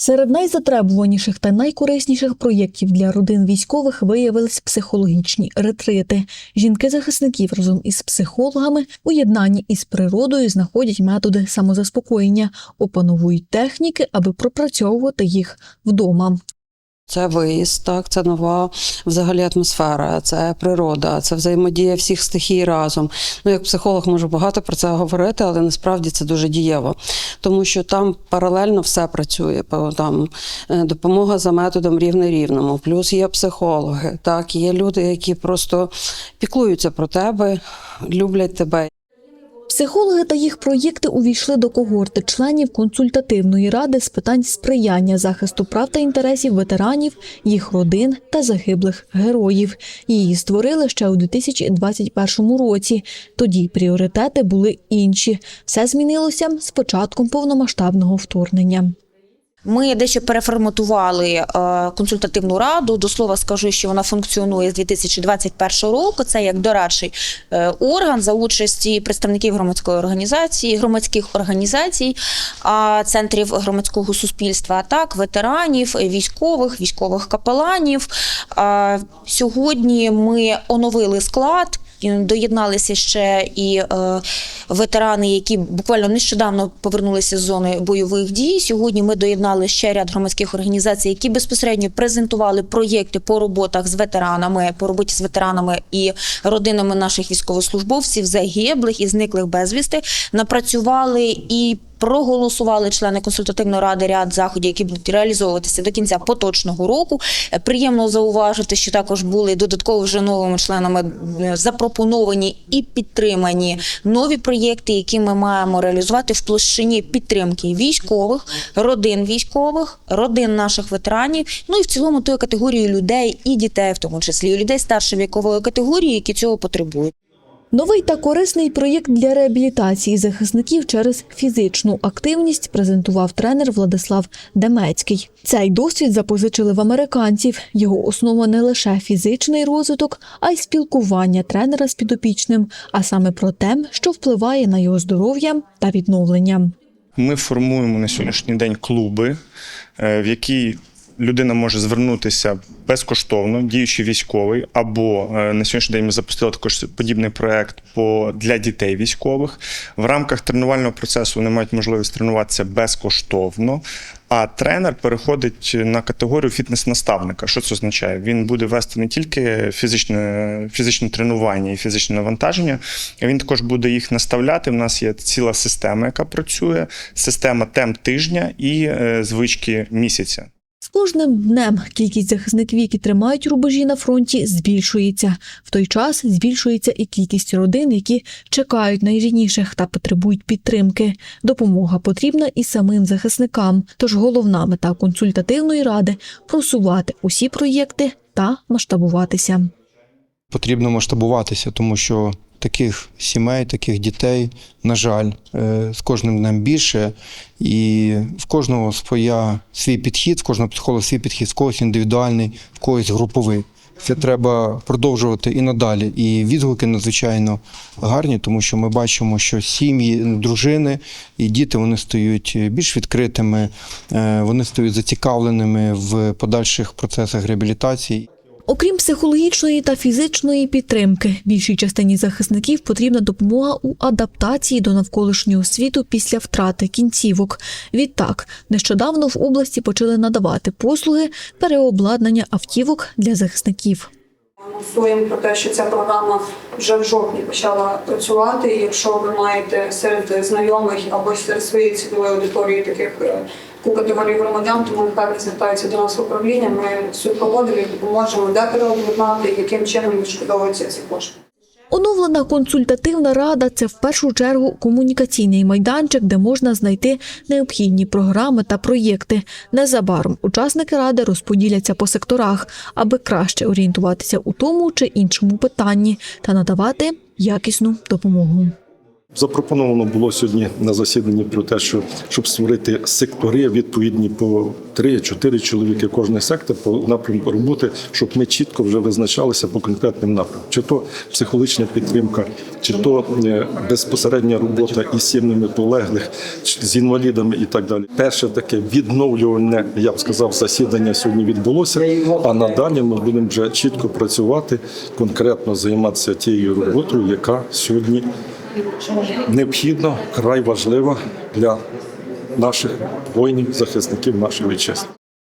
Серед найзатребуваніших та найкорисніших проєктів для родин військових виявились психологічні ретрити. Жінки-захисників разом із психологами у єднанні із природою знаходять методи самозаспокоєння, опановують техніки, аби пропрацьовувати їх вдома. Це виїзд, так, це нова взагалі атмосфера, це природа, це взаємодія всіх стихій разом. Ну, як психолог можу багато про це говорити, але насправді це дуже дієво, тому що там паралельно все працює. Там е, допомога за методом рівне рівному. Плюс є психологи, так, є люди, які просто піклуються про тебе, люблять тебе. Психологи та їх проєкти увійшли до когорти членів консультативної ради з питань сприяння захисту прав та інтересів ветеранів, їх родин та загиблих героїв. Її створили ще у 2021 році. Тоді пріоритети були інші. Все змінилося з початком повномасштабного вторгнення. Ми дещо переформатували е, консультативну раду. До слова скажу, що вона функціонує з 2021 року. Це як дорадчий е, орган за участі представників громадської організації, громадських організацій, центрів громадського суспільства, так ветеранів, військових, військових капеланів. Сьогодні ми оновили склад. Доєдналися ще і е, ветерани, які буквально нещодавно повернулися з зони бойових дій. Сьогодні ми доєднали ще ряд громадських організацій, які безпосередньо презентували проєкти по роботах з ветеранами, по роботі з ветеранами і родинами наших військовослужбовців, загиблих і зниклих безвісти. Напрацювали і проголосували члени консультативної ради ряд заходів, які будуть реалізовуватися до кінця поточного року. Приємно зауважити, що також були додатково вже новими членами е, запропоновані і підтримані нові проєкти, які ми маємо реалізувати в площині підтримки військових, родин військових, родин наших ветеранів. Ну і в цілому тої категорії людей і дітей, в тому числі і людей старшої вікової категорії, які цього потребують. Новий та корисний проєкт для реабілітації захисників через фізичну активність презентував тренер Владислав Демецький. Цей досвід запозичили в американців. Його основа не лише фізичний розвиток, а й спілкування тренера з підопічним, а саме про те, що впливає на його здоров'я та відновлення. Ми формуємо на сьогоднішній день клуби, е, в які людина може звернутися безкоштовно, діючий військовий, або е, на сьогоднішній день ми запустили також подібний проект по для дітей військових. В рамках тренувального процесу вони мають можливість тренуватися безкоштовно. А тренер переходить на категорію фітнес-наставника. Що це означає? Він буде вести не тільки фізичне, фізичне тренування і фізичне навантаження, він також буде їх наставляти. У нас є ціла система, яка працює, система тем тижня і е, звички місяця. З кожним днем кількість захисників, які тримають рубежі на фронті, збільшується. В той час збільшується і кількість родин, які чекають найрідніших та потребують підтримки. Допомога потрібна і самим захисникам. Тож головна мета консультативної ради просувати усі проєкти та масштабуватися. потрібно масштабуватися, тому що таких сімей, таких дітей, на жаль, е, з кожним днем більше. І в кожного своя свій підхід, в кожного психолога свій підхід, в когось індивідуальний, в когось груповий. Це треба продовжувати і надалі. І відгуки надзвичайно гарні, тому що ми бачимо, що сім'ї, дружини і діти вони стають більш відкритими, е, вони стають зацікавленими в подальших процесах реабілітації. Окрім психологічної та фізичної підтримки, більшій частині захисників потрібна допомога у адаптації до навколишнього світу після втрати кінцівок. Відтак, нещодавно в області почали надавати послуги переобладнання автівок для захисників. Анонсуємо про те, що ця програма вже в жовтні почала працювати. Якщо ви маєте серед знайомих або серед своєї цільової аудиторії таких таку громадян, тому нехай звертаються до нас в управління. Ми супроводимо і допоможемо, де переобладнати, яким чином відшкодовуються ці кошти. Оновлена консультативна рада це в першу чергу комунікаційний майданчик, де можна знайти необхідні програми та проєкти. Незабаром учасники ради розподіляться по секторах, аби краще орієнтуватися у тому чи іншому питанні та надавати якісну допомогу. Запропоновано було сьогодні на засіданні про те, що щоб створити сектори відповідні по 3-4 чоловіки кожний сектор по напрямку роботи, щоб ми чітко вже визначалися по конкретним напрямкам. Чи то психологічна підтримка, чи то е, безпосередня робота із сім'ями полеглих, з інвалідами і так далі. Перше таке відновлювальне, я б сказав, засідання сьогодні відбулося. А надалі ми будемо вже чітко працювати, конкретно займатися тією роботою, яка сьогодні необхідна, край важлива для наших воїнів, захисників нашої вітчизни.